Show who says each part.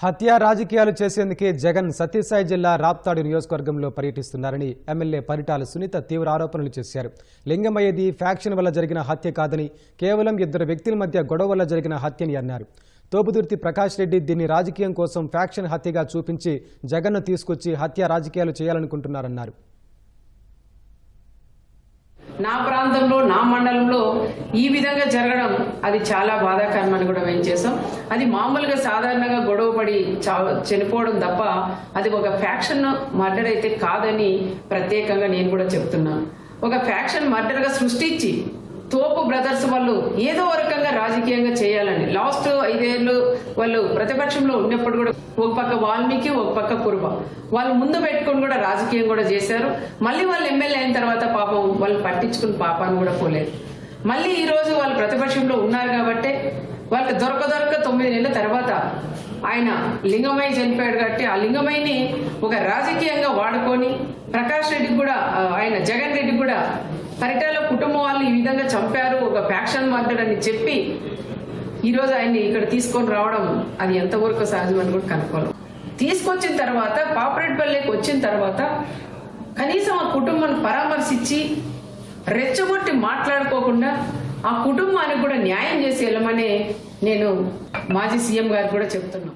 Speaker 1: హత్య రాజకీయాలు చేసేందుకే జగన్ సత్యసాయి జిల్లా రాప్తాడు నియోజకవర్గంలో పర్యటిస్తున్నారని ఎమ్మెల్యే పరిటాల సునీత తీవ్ర ఆరోపణలు చేశారు. లింగమయ్యది ఫ్యాక్షన్ వల్ల జరిగిన హత్య కాదని కేవలం ఇద్దరు వ్యక్తుల మధ్య గొడవ వల్ల జరిగిన హత్యని అన్నారు. తోపుదుర్తి ప్రకాష్ రెడ్డి దీన్ని రాజకీయం కోసం ఫ్యాక్షన్ హత్యగా చూపించి జగన్ను తీసుకొచ్చి హత్య రాజకీయాలు చేయాలనుకుంటున్నారన్నారు.
Speaker 2: నా ప్రాంతంలో నా మండలంలో ఈ విధంగా జరగడం అది చాలా బాధాకరమని కూడా మేము చేసాం. అది మామూలుగా సాధారణంగా గొడవపడి పడి చనిపోవడం తప్ప అది ఒక ఫ్యాక్షన్ మర్డర్ అయితే కాదని ప్రత్యేకంగా నేను కూడా చెప్తున్నాను. ఒక ఫ్యాక్షన్ మర్డర్గా సృష్టించి తోపు బ్రదర్స్ వాళ్ళు ఏదో రకంగా రాజకీయంగా చేయాలని. లాస్ట్ ఐదేళ్ళు వాళ్ళు ప్రతిపక్షంలో ఉన్నప్పుడు కూడా ఒక పక్క వాల్మీకి ఒక పక్క కురుబ వాళ్ళు ముందు పెట్టుకొని కూడా రాజకీయం కూడా చేశారు. మళ్ళీ వాళ్ళు ఎమ్మెల్యే అయిన తర్వాత పాపం వాళ్ళు పట్టించుకుని పాపాన్ని కూడా పోలేదు. మళ్ళీ ఈ రోజు వాళ్ళు ప్రతిపక్షంలో ఉన్నారు కాబట్టి వాళ్ళకి దొరక దొరక తొమ్మిది నెలల తర్వాత ఆయన లింగమయ్య చనిపోయాడు కాబట్టి ఆ లింగమయ్యని ఒక రాజకీయంగా వాడుకొని ప్రకాష్ రెడ్డికి కూడా ఆయన జగన్ రెడ్డి కూడా పరిటాల కుటుంబం వాళ్ళు ఈ విధంగా చంపారు ఒక ఫ్యాక్షన్ మర్డర్ అని చెప్పి ఈరోజు ఆయన్ని ఇక్కడ తీసుకొని రావడం అది ఎంతవరకు సహజమని కూడా కనుక్కోవాలి తీసుకొచ్చిన తర్వాత పాపరేట్పల్లికి వచ్చిన తర్వాత కనీసం ఆ కుటుంబాన్ని పరామర్శించి రెచ్చగొట్టి మాట్లాడుకోకుండా ఆ కుటుంబానికి కూడా న్యాయం చేసి వెళ్ళమని నేను మాజీ సీఎం గారు కూడా చెప్తున్నాను.